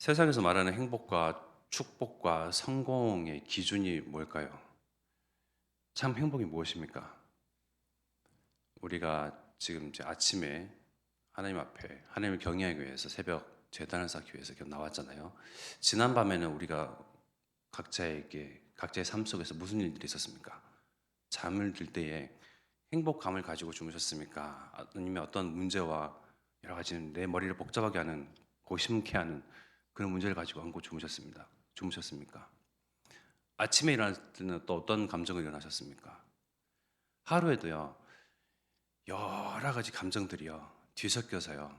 세상에서 말하는 행복과 축복과 성공의 기준이 뭘까요? 참 행복이 무엇입니까? 우리가 지금 이제 아침에 하나님 앞에 하나님을 경외하기 위해서 새벽 재단을 쌓기 위해서 나왔잖아요. 지난 밤에는 우리가 각자에게 각자의 삶 속에서 무슨 일들이 있었습니까? 잠을 들 때에 행복감을 가지고 주무셨습니까? 아니면 어떤 문제와 여러 가지 내 머리를 복잡하게 하는 고심케 하는 그런 문제를 가지고 안고 주무셨습니다. 주무셨습니까? 아침에 일어날 때는 또 어떤 감정을 일어나셨습니까? 하루에도요 여러 가지 감정들이요 뒤섞여서요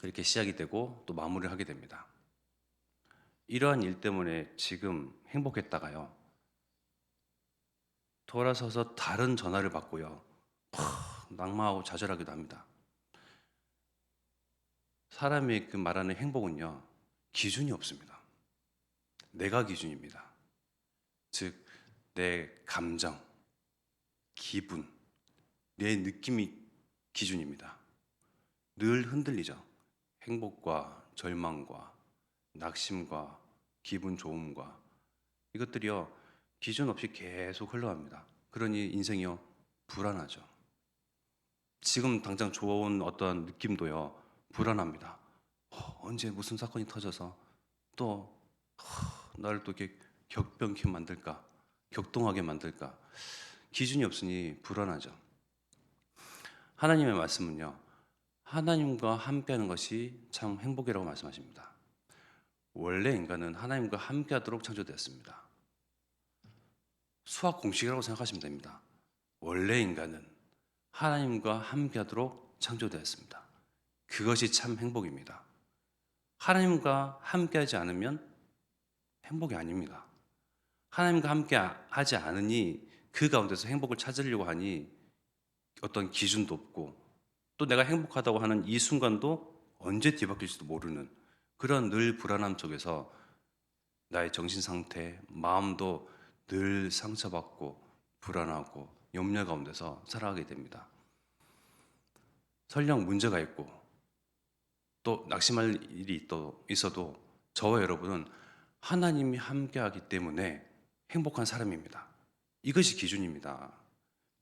그렇게 시작이 되고 또 마무리를 하게 됩니다. 이러한 일 때문에 지금 행복했다가요 돌아서서 다른 전화를 받고요 팍 낙마하고 좌절하기도 합니다. 사람이 그 말하는 행복은요 기준이 없습니다. 내가 기준입니다. 즉 내 감정, 기분, 내 느낌이 기준입니다. 늘 흔들리죠. 행복과 절망과 낙심과 기분 좋음과 이것들이요 기준 없이 계속 흘러갑니다. 그러니 인생이요 불안하죠. 지금 당장 좋은 어떤 느낌도요 불안합니다. 어, 언제 무슨 사건이 터져서 또 어, 나를 또 이렇게 격변케 만들까, 격동하게 만들까 기준이 없으니 불안하죠. 하나님의 말씀은요 하나님과 함께하는 것이 참 행복이라고 말씀하십니다. 원래 인간은 하나님과 함께하도록 창조되었습니다. 수학 공식이라고 생각하시면 됩니다. 원래 인간은 하나님과 함께하도록 창조되었습니다. 그것이 참 행복입니다. 하나님과 함께하지 않으면 행복이 아닙니다. 하나님과 함께 하지 않으니 그 가운데서 행복을 찾으려고 하니 어떤 기준도 없고 또 내가 행복하다고 하는 이 순간도 언제 뒤바뀔지도 모르는 그런 늘 불안함 속에서 나의 정신 상태, 마음도 늘 상처받고 불안하고 염려 가운데서 살아가게 됩니다. 설령 문제가 있고 또 낙심할 일이 또 있어도 저와 여러분은 하나님이 함께하기 때문에 행복한 사람입니다. 이것이 기준입니다.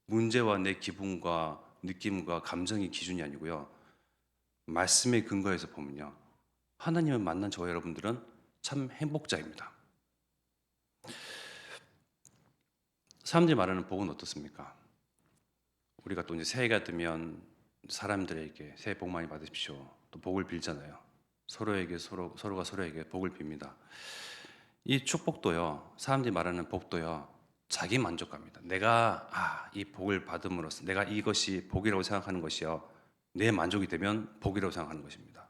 문제와 내 기분과 느낌과 감정이 기준이 아니고요. 말씀의 근거에서 보면요. 하나님을 만난 저와 여러분들은 참 행복자입니다. 사람들이 말하는 복은 어떻습니까? 우리가 또 이제 새해가 되면 사람들에게 새해 복 많이 받으십시오. 또 복을 빌잖아요. 서로에게 서로 서로가 서로에게 복을 빕니다. 이 축복도요. 사람들이 말하는 복도요. 자기 만족감입니다. 내가 아, 이 복을 받음으로써 내가 이것이 복이라고 생각하는 것이요. 내 만족이 되면 복이라고 생각하는 것입니다.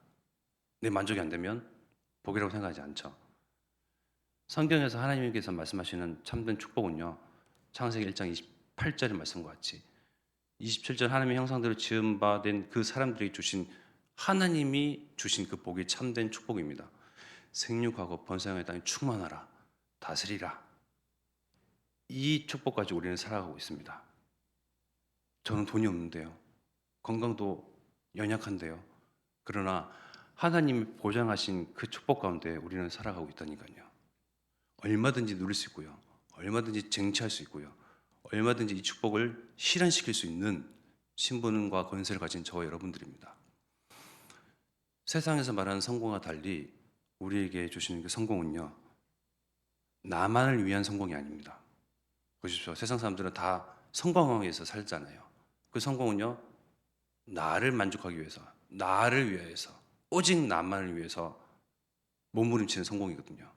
내 만족이 안 되면 복이라고 생각하지 않죠. 성경에서 하나님께서 말씀하시는 참된 축복은요. 창세기 1장 28절의 말씀과 같이 27절 하나님의 형상대로 지음 바된 그 사람들이 주신 하나님이 주신 그 복이 참된 축복입니다. 생육하고 번성의 땅에 충만하라 다스리라 이 축복 가지고 우리는 살아가고 있습니다. 저는 돈이 없는데요. 건강도 연약한데요. 그러나 하나님이 보장하신 그 축복 가운데 우리는 살아가고 있다니까요. 얼마든지 누릴 수 있고요. 얼마든지 쟁취할 수 있고요. 얼마든지 이 축복을 실현시킬 수 있는 신분과 권세를 가진 저와 여러분들입니다. 세상에서 말하는 성공과 달리 우리에게 주시는 그 성공은요, 나만을 위한 성공이 아닙니다. 보십시오. 세상 사람들은 다 성공하기 위해서 살잖아요. 그 성공은요, 나를 만족하기 위해서, 나를 위해서, 오직 나만을 위해서 몸부림치는 성공이거든요.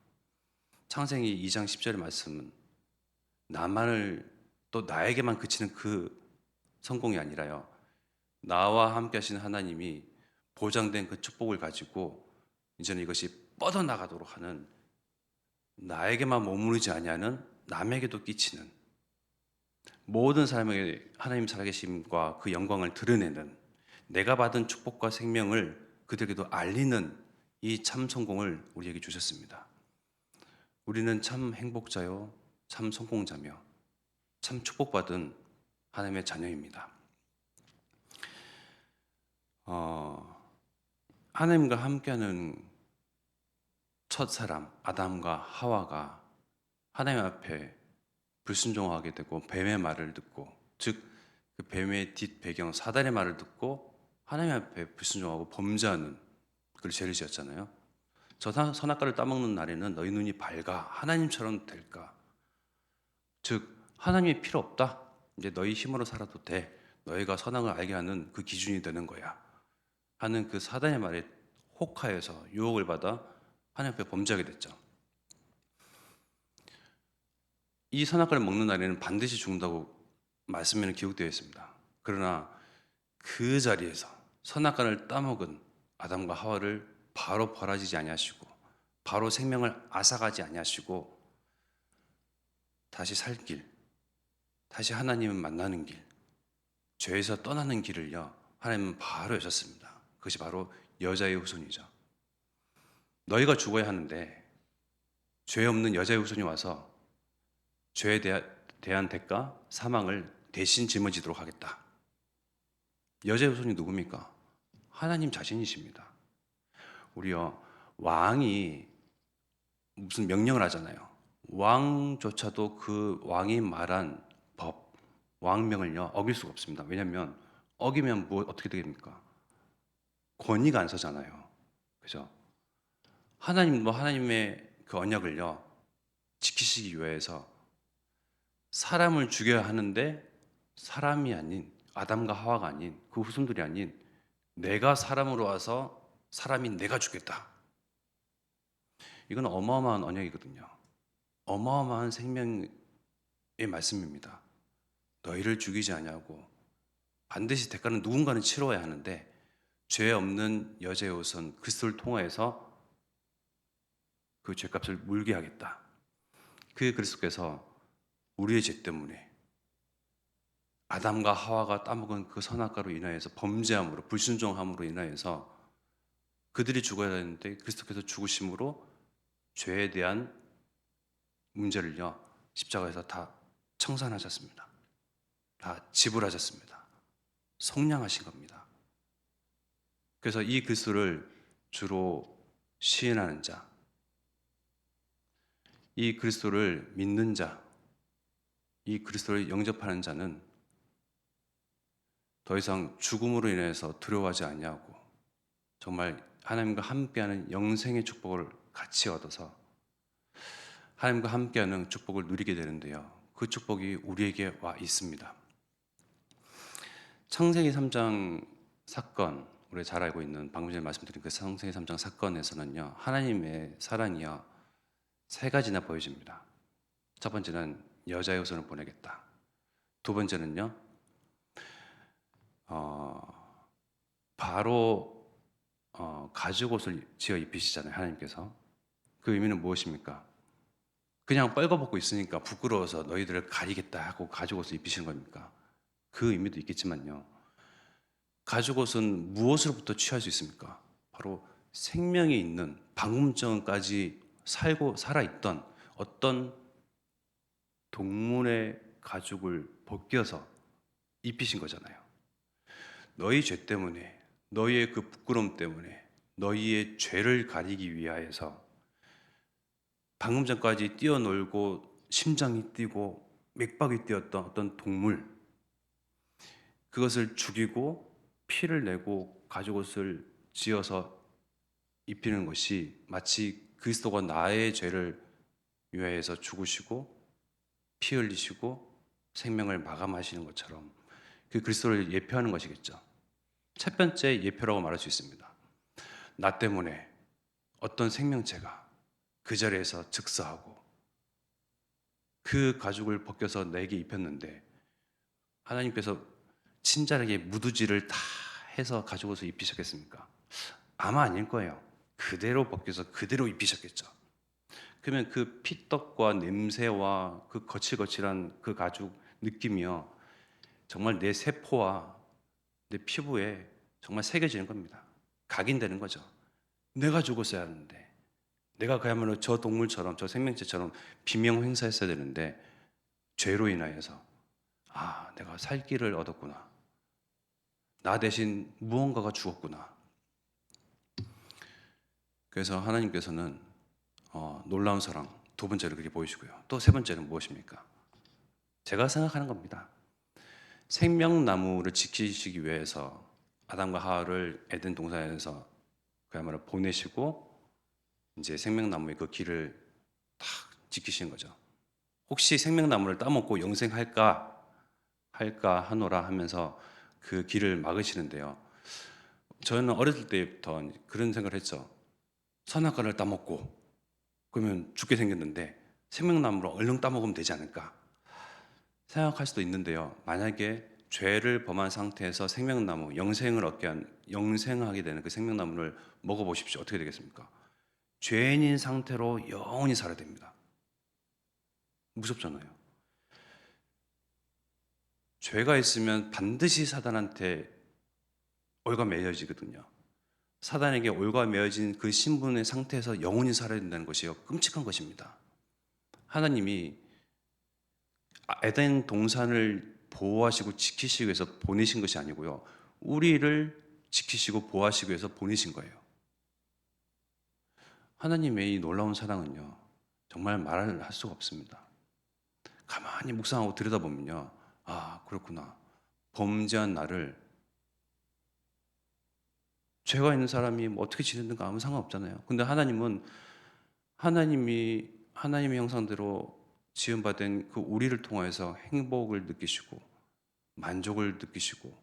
창세기 2장 10절의 말씀은 나만을 또 나에게만 그치는 그 성공이 아니라요. 나와 함께 하신 하나님이 보장된 그 축복을 가지고 이제는 이것이 뻗어나가도록 하는 나에게만 머무르지 아니하는 남에게도 끼치는 모든 사람에게 하나님 살아계심과 그 영광을 드러내는 내가 받은 축복과 생명을 그들에게도 알리는 이 참 성공을 우리에게 주셨습니다. 우리는 참 행복자요, 참 성공자며 참 축복받은 하나님의 자녀입니다. 어, 하나님과 함께하는 첫 사람 아담과 하와가 하나님 앞에 불순종하게 되고 뱀의 말을 듣고 즉 그 뱀의 뒷 배경 사단의 말을 듣고 하나님 앞에 불순종하고 범죄하는 그걸 죄를 지었잖아요. 저 선- 선악과를 따먹는 날에는 너희 눈이 밝아 하나님처럼 될까? 즉 하나님이 필요 없다. 이제 너희 힘으로 살아도 돼. 너희가 선악을 알게 하는 그 기준이 되는 거야. 하는 그 사단의 말에 혹하여서 유혹을 받아 하나님 앞에 범죄하게 됐죠. 이 선악과를 먹는 날에는 반드시 죽는다고 말씀에는 기록되어 있습니다. 그러나 그 자리에서 선악과를 따먹은 아담과 하와를 바로 벌하지지 아니하시고 바로 생명을 앗아가지 아니하시고 다시 살 길, 다시 하나님을 만나는 길, 죄에서 떠나는 길을요 하나님은 바로 여셨습니다. 그것이 바로 여자의 후손이죠. 너희가 죽어야 하는데 죄 없는 여자의 후손이 와서 죄에 대한 대가 사망을 대신 짊어지도록 하겠다. 여자의 후손이 누굽니까? 하나님 자신이십니다. 우리요 왕이 무슨 명령을 하잖아요. 왕조차도 그 왕이 말한 법, 왕명을요 어길 수가 없습니다. 왜냐하면 어기면 뭐 어떻게 됩니까? 권위가 안 서잖아요. 그죠? 하나님 뭐 하나님의 그 언약을요 지키시기 위해서 사람을 죽여야 하는데 사람이 아닌 아담과 하와가 아닌 그 후손들이 아닌 내가 사람으로 와서 사람이 내가 죽겠다. 이건 어마어마한 언약이거든요. 어마어마한 생명의 말씀입니다. 너희를 죽이지 아니하고 반드시 대가는 누군가는 치러야 하는데 죄 없는 여자의 우선 그리스도를 통하여서 그 죄값을 물게 하겠다. 그 그리스도께서 우리의 죄 때문에 아담과 하와가 따먹은 그 선악과로 인하여서 범죄함으로 불순종함으로 인하여서 그들이 죽어야 되는데 그리스도께서 죽으심으로 죄에 대한 문제를요 십자가에서 다 청산하셨습니다. 다 지불하셨습니다. 성량하신 겁니다. 그래서 이 그리스도를 주로 시인하는 자, 이 그리스도를 믿는 자, 이 그리스도를 영접하는 자는 더 이상 죽음으로 인해서 두려워하지 아니하고 정말 하나님과 함께하는 영생의 축복을 같이 얻어서 하나님과 함께하는 축복을 누리게 되는데요. 그 축복이 우리에게 와 있습니다. 창세기 3장 사건, 우리 잘 알고 있는 방금 전에 말씀드린 그 창세기 3장 사건에서는요. 하나님의 사랑이요. 세 가지나 보여집니다. 첫 번째는 여자의 후손을 보내겠다. 두 번째는요. 어, 바로 어, 가죽 옷을 지어 입히시잖아요. 하나님께서. 그 의미는 무엇입니까? 그냥 빨가벗고 있으니까 부끄러워서 너희들을 가리겠다 하고 가죽 옷을 입히시는 겁니까? 그 의미도 있겠지만요. 가죽 옷은 무엇으로부터 취할 수 있습니까? 바로 생명이 있는 방음정까지 살고 살아있던 어떤 동물의 가죽을 벗겨서 입히신 거잖아요. 너희 죄 때문에, 너희의 그 부끄러움 때문에, 너희의 죄를 가리기 위하여서 방금 전까지 뛰어놀고 심장이 뛰고 맥박이 뛰었던 어떤 동물 그것을 죽이고 피를 내고 가죽옷을 지어서 입히는 것이 마치 그리스도가 나의 죄를 위하여서 죽으시고 피 흘리시고 생명을 마감하시는 것처럼 그 그리스도를 예표하는 것이겠죠. 첫 번째 예표라고 말할 수 있습니다. 나 때문에 어떤 생명체가 그 자리에서 즉사하고 그 가죽을 벗겨서 내게 입혔는데 하나님께서 친절하게 무두질을 다 해서 가죽옷을 입히셨겠습니까? 아마 아닐 거예요. 그대로 벗겨서 그대로 입히셨겠죠. 그러면 그 피떡과 냄새와 그 거칠거칠한 그 가죽 느낌이요. 정말 내 세포와 내 피부에 정말 새겨지는 겁니다. 각인되는 거죠. 내가 죽었어야 하는데 내가 그야말로 저 동물처럼 저 생명체처럼 비명 행사했어야 되는데 죄로 인하여서 아 내가 살 길을 얻었구나 나 대신 무언가가 죽었구나 그래서 하나님께서는 어, 놀라운 사랑 두 번째로 그렇게 보이시고요. 또 세 번째는 무엇입니까? 제가 생각하는 겁니다. 생명나무를 지키시기 위해서 아담과 하와를 에덴 동산에서 그야말로 보내시고 이제 생명나무의 그 길을 딱 지키시는 거죠. 혹시 생명나무를 따먹고 영생할까 할까 하노라 하면서 그 길을 막으시는데요. 저는 어렸을 때부터 그런 생각을 했죠. 선악과를 따먹고 그러면 죽게 생겼는데 생명나무를 얼른 따먹으면 되지 않을까 생각할 수도 있는데요. 만약에 죄를 범한 상태에서 생명나무, 영생을 얻게 한 영생하게 되는 그 생명나무를 먹어 보십시오. 어떻게 되겠습니까? 죄인인 상태로 영원히 살아야 됩니다. 무섭잖아요. 죄가 있으면 반드시 사단한테 올가 매여지거든요. 사단에게 올가 매여진 그 신분의 상태에서 영원히 살아야 된다는 것이요. 끔찍한 것입니다. 하나님이 에덴 동산을 보호하시고 지키시기 위해서 보내신 것이 아니고요. 우리를 지키시고 보호하시기 위해서 보내신 거예요. 하나님의 이 놀라운 사랑은요. 정말 말을 할 수가 없습니다. 가만히 묵상하고 들여다보면요. 아, 그렇구나. 범죄한 나를 죄가 있는 사람이 뭐 어떻게 지내든가 아무 상관없잖아요. 근데 하나님은 하나님이 하나님의 형상대로 지음 받은 그 우리를 통해서 행복을 느끼시고 만족을 느끼시고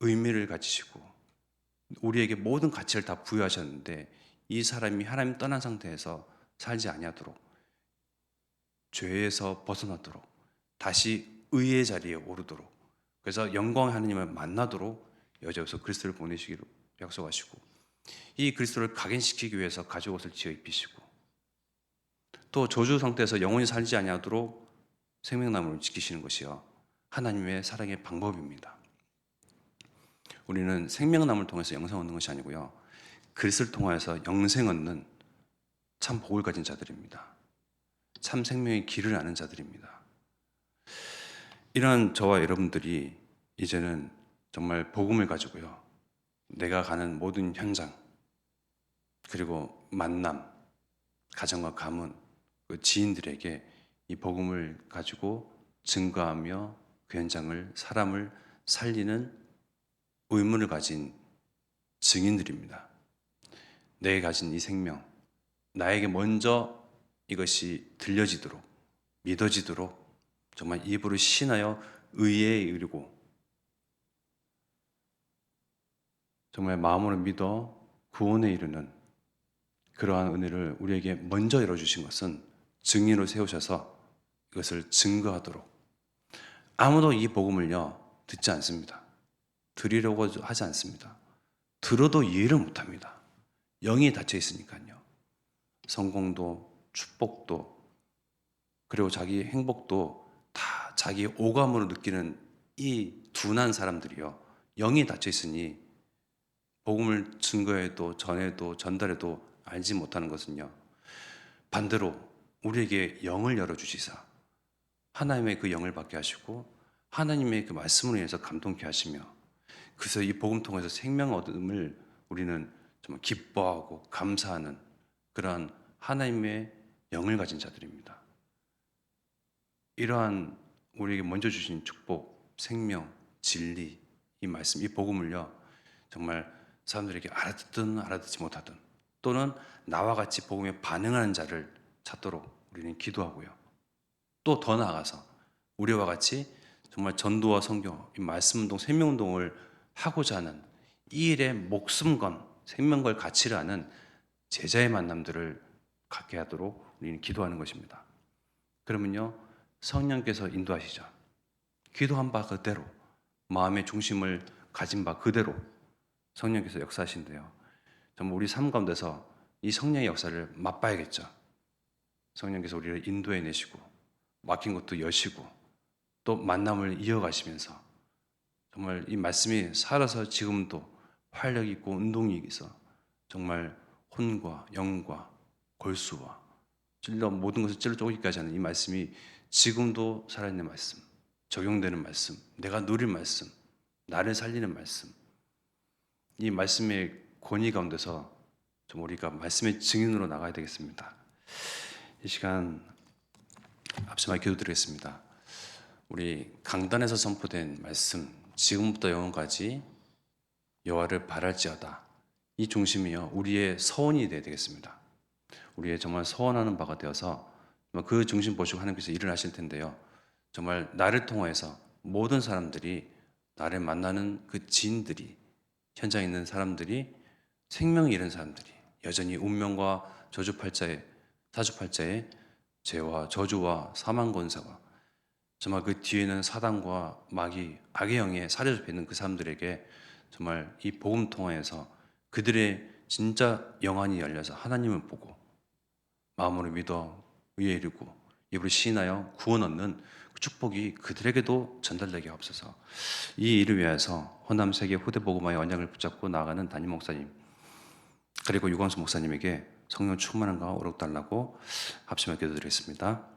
의미를 가지시고 우리에게 모든 가치를 다 부여하셨는데 이 사람이 하나님 떠난 상태에서 살지 아니하도록 죄에서 벗어나도록 다시 의의 자리에 오르도록 그래서 영광의 하나님을 만나도록 여자여서 그리스도를 보내시기로 약속하시고 이 그리스도를 각인시키기 위해서 가죽 옷을 지어 입히시고 또 저주 상태에서 영원히 살지 아니하도록 생명나무를 지키시는 것이요 하나님의 사랑의 방법입니다. 우리는 생명나무를 통해서 영생 얻는 것이 아니고요 그리스도를 통하여서 영생 얻는 참 복을 가진 자들입니다. 참 생명의 길을 아는 자들입니다. 이런 저와 여러분들이 이제는 정말 복음을 가지고요 내가 가는 모든 현장 그리고 만남 가정과 가문 그 지인들에게 이 복음을 가지고 증거하며 그 현장을 사람을 살리는 의문을 가진 증인들입니다. 내게 가진 이 생명, 나에게 먼저 이것이 들려지도록 믿어지도록 정말 입으로 신하여 의에 이르고 정말 마음으로 믿어 구원에 이르는 그러한 은혜를 우리에게 먼저 열어주신 것은 증인으로 세우셔서 이것을 증거하도록 아무도 이 복음을요 듣지 않습니다. 들으려고 하지 않습니다. 들어도 이해를 못합니다. 영이 닫혀 있으니까요. 성공도 축복도 그리고 자기 행복도 다 자기 오감으로 느끼는 이 둔한 사람들이요. 영이 닫혀 있으니 복음을 증거해도 전해도 전달해도 알지 못하는 것은요. 반대로 우리에게 영을 열어 주시사. 하나님의 그 영을 받게 하시고 하나님의 그 말씀으로 인해서 감동케 하시며 그래서 이 복음 통해서 생명 얻음을 우리는 정말 기뻐하고 감사하는 그러한 하나님의 영을 가진 자들입니다. 이러한 우리에게 먼저 주신 축복, 생명, 진리, 이 말씀, 이 복음을요, 정말 사람들에게 알아듣든 알아듣지 못하든 또는 나와 같이 복음에 반응하는 자를 찾도록 우리는 기도하고요. 또 더 나아가서 우리와 같이 정말 전도와 성경, 이 말씀 운동, 생명 운동을 하고자 하는 이 일에 목숨 건 생명 걸 가치를 아는 제자의 만남들을 갖게 하도록 우리는 기도하는 것입니다. 그러면요, 성령께서 인도하시죠. 기도한 바 그대로, 마음의 중심을 가진 바 그대로 성령께서 역사하신대요. 정말 우리 삶 가운데서 이 성령의 역사를 맛봐야겠죠. 성령께서 우리를 인도해 내시고, 막힌 것도 여시고, 또 만남을 이어가시면서 정말 이 말씀이 살아서 지금도 활력 있고 운동이 있어 정말 혼과 영과 골수와 찔러 모든 것을 찔러 쪼기까지 하는 이 말씀이 지금도 살아있는 말씀, 적용되는 말씀, 내가 누릴 말씀, 나를 살리는 말씀. 이 말씀의 권위 가운데서 좀 우리가 말씀의 증인으로 나가야 되겠습니다. 이 시간 앞서만 기도드리겠습니다. 우리 강단에서 선포된 말씀 지금부터 영원까지 여호와를 바랄지어다. 이 중심이요 우리의 서원이 되어야 되겠습니다. 우리의 정말 서원하는 바가 되어서 그 중심 보시고 하나님께서 일을 하실 텐데요. 정말 나를 통해서 모든 사람들이 나를 만나는 그 지인들이 현장에 있는 사람들이 생명을 잃은 사람들이 여전히 운명과 저주팔자의 사주팔자의 죄와 저주와 사망 권세와 정말 그 뒤에는 사단과 마귀 악의 영에 사려져 있는 그 사람들에게 정말 이 복음 통해서 그들의 진짜 영안이 열려서 하나님을 보고 마음으로 믿어 의에 이르고 입으로 시인하여 구원 얻는 그 축복이 그들에게도 전달되게 하옵소서. 이 일을 위해서 허남 세계 후대 복음화의 언약을 붙잡고 나아가는 담임 목사님 그리고 유광수 목사님에게 성령 충만함과 오력 달라고 합심하게 기도드리겠습니다.